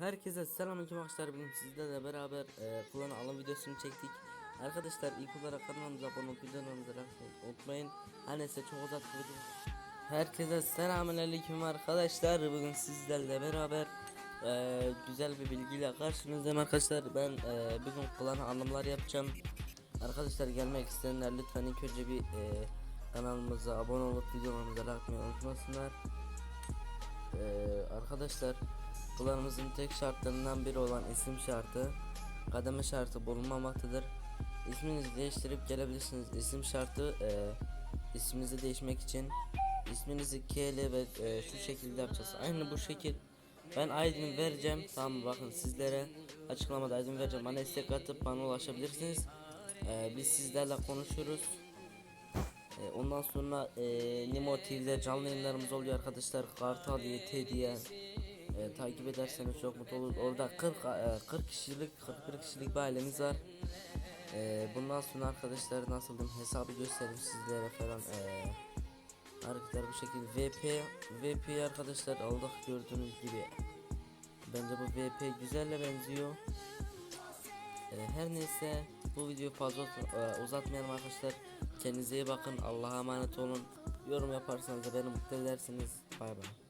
Herkese selamünaleyküm arkadaşlar. Bugün sizlerle beraber e, kullanı alım videosunu çektik. Arkadaşlar ilk olarak kanalımıza abone olup atmayı unutmayın. Her neyse çok video. Herkese selamünaleyküm arkadaşlar. Bugün sizlerle beraber e, güzel bir bilgiyle karşınızdayım arkadaşlar. Ben e, bugün kullanı alımlar yapacağım. Arkadaşlar gelmek isteyenler lütfen ilk önce bir e, kanalımıza abone olup videolarımıza like unutmasınlar. Ee, arkadaşlar kullanımızın tek şartlarından biri olan isim şartı kademe şartı bulunmamaktadır. İsminizi değiştirip gelebilirsiniz. İsim şartı e, isminizi değişmek için isminizi KL ve e, şu şekilde yapacağız. Aynı bu şekil. Ben ID'mi vereceğim. Tamam bakın sizlere açıklamada ID'mi vereceğim. Bana istek atıp bana ulaşabilirsiniz. Ee, biz sizlerle konuşuruz. E, ondan sonra e, Nimo TV'de canlı yayınlarımız oluyor arkadaşlar. Kartal YT diye e, takip ederseniz çok mutlu olur. Orada 40 e, 40 kişilik 41 kişilik bir ailemiz var. E, bundan sonra arkadaşlar nasıl diyeyim hesabı göstereyim sizlere falan. E, hareketler bu şekilde. VP VP arkadaşlar aldık gördüğünüz gibi. Bence bu VP güzelle benziyor. E, her neyse bu videoyu fazla e, uzatmayalım arkadaşlar. Kendinize iyi bakın. Allah'a emanet olun. Yorum yaparsanız da beni mutlu edersiniz. Bay bay.